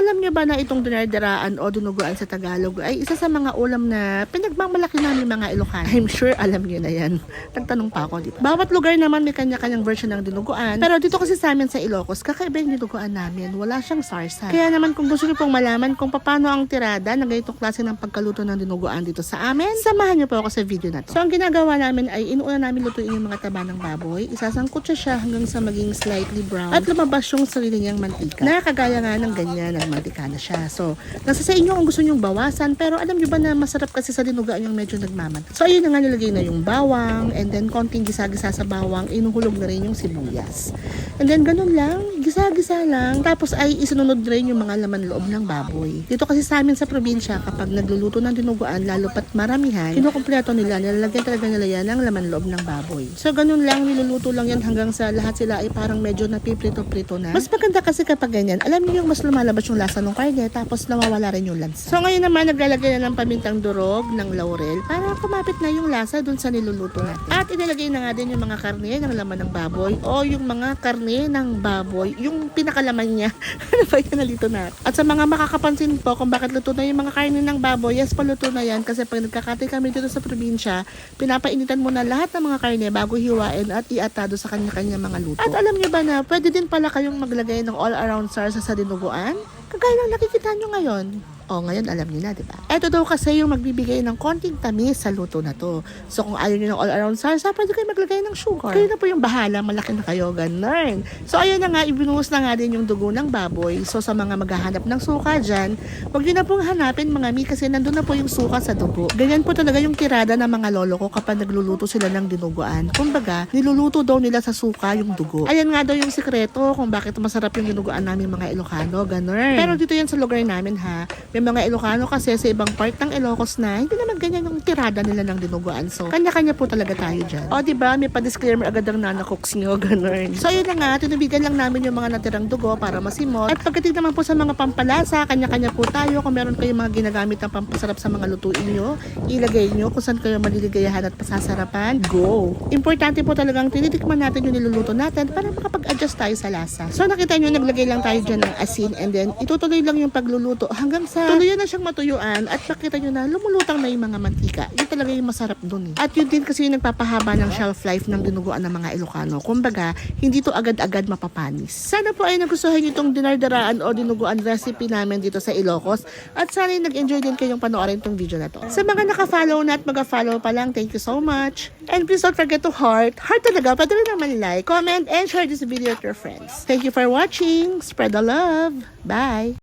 Alam niyo ba na itong dinardaraan o dinuguan sa Tagalog ay isa sa mga ulam na pinagmamalaki namin mga Ilocano? I'm sure alam niyo na yan. Nagtanong pa ako, di ba? Bawat lugar naman may kanya-kanyang version ng dinuguan. Pero dito kasi sa amin sa Ilocos, kakaiba yung dinuguan namin. Wala siyang sarsa. Kaya naman kung gusto niyo pong malaman kung paano ang tirada ng ganitong klase ng pagkaluto ng dinuguan dito sa amin, samahan niyo po ako sa video na to. So ang ginagawa namin ay inuuna namin lutuin yung mga taba ng baboy. Isasangkot siya hanggang sa maging slightly brown at lumabas yung sarili niyang mantika. Na kagaya nga ng ganyan, nagmantika na siya. So, nasa sa inyo kung gusto niyong bawasan, pero alam niyo ba na masarap kasi sa dinuguan yung medyo nagmaman. So, ayun na nga nilagay na yung bawang, and then konting gisa-gisa sa bawang, inuhulog na rin yung sibuyas. And then, ganun lang, gisa-gisa lang. Tapos ay isunod rin yung mga laman loob ng baboy. Dito kasi sa amin sa probinsya, kapag nagluluto ng dinuguan, lalo pat maramihan, kinukumpleto nila, nilalagyan talaga nila yan ng laman loob ng baboy. So, ganun lang, niluluto lang yan hanggang sa lahat sila ay parang medyo napiprito-prito na. Mas maganda kasi kapag ganyan, alam niyo yung mas lumalabas yung lasa ng karne, tapos nawawala rin yung lansa. So, ngayon naman, naglalagay na ng pamintang durog, ng laurel, para kumapit na yung lasa dun sa niluluto natin. At inilagay na nga din yung mga karne ng laman ng baboy o yung mga karne ng baboy, yung pinakalaman niya. ano ba yun nalito na? At sa mga makakapansin po kung bakit luto na yung mga karne ng baboy, yes, paluto na yan kasi pag nagkakati kami dito sa probinsya, pinapainitan mo na lahat ng mga karne bago hiwain at iatado sa kanya-kanya mga luto. At alam niyo ba na pwede din pala kayong maglagay ng all-around sarsa sa dinuguan? Kagaya ng nakikita nyo ngayon. O, ngayon alam niyo na, di ba? Ito daw kasi yung magbibigay ng konting tamis sa luto na to. So, kung ayaw niyo ng all-around salsa, pwede kayo maglagay ng sugar. Kayo na po yung bahala, malaki na kayo, ganun. So, ayun na nga, ibinuhos na nga din yung dugo ng baboy. So, sa mga maghahanap ng suka dyan, huwag niyo na pong hanapin mga mi kasi nandun na po yung suka sa dugo. Ganyan po talaga yung tirada ng mga lolo ko kapag nagluluto sila ng dinuguan. Kumbaga, niluluto daw nila sa suka yung dugo. Ayan nga daw yung sikreto kung bakit masarap yung dinuguan namin mga Ilocano, ganun. Pero dito yan sa lugar namin ha, may mga Ilocano kasi sa ibang part ng Ilocos na hindi naman ganyan yung tirada nila ng dinuguan. So, kanya-kanya po talaga tayo dyan. O, di ba? May pa-disclaimer agad ang nana cooks nyo, ganun. So, yun na nga, tinubigan lang namin yung mga natirang dugo para masimot. At pagdating naman po sa mga pampalasa, kanya-kanya po tayo. Kung meron kayong mga ginagamit na pampasarap sa mga lutuin nyo, ilagay nyo kung saan kayo maliligayahan at pasasarapan, go! Importante po talagang tinitikman natin yung niluluto natin para makapag-adjust tayo sa lasa. So, nakita nyo, naglagay lang tayo dyan ng asin and then itutuloy lang yung pagluluto hanggang sa tuluyan na siyang matuyuan at makita nyo na lumulutang na yung mga mantika. Yun talaga yung masarap dun eh. At yun din kasi yung nagpapahaba ng shelf life ng dinuguan ng mga Ilocano. Kumbaga, hindi to agad-agad mapapanis. Sana po ay nagustuhan nyo itong dinardaraan o dinuguan recipe namin dito sa Ilocos at sana ay nag-enjoy din kayong panoorin itong video na to. Sa mga naka-follow na at mag-follow pa lang, thank you so much. And please don't forget to heart. Heart talaga, pwede rin naman like, comment, and share this video with your friends. Thank you for watching. Spread the love. Bye!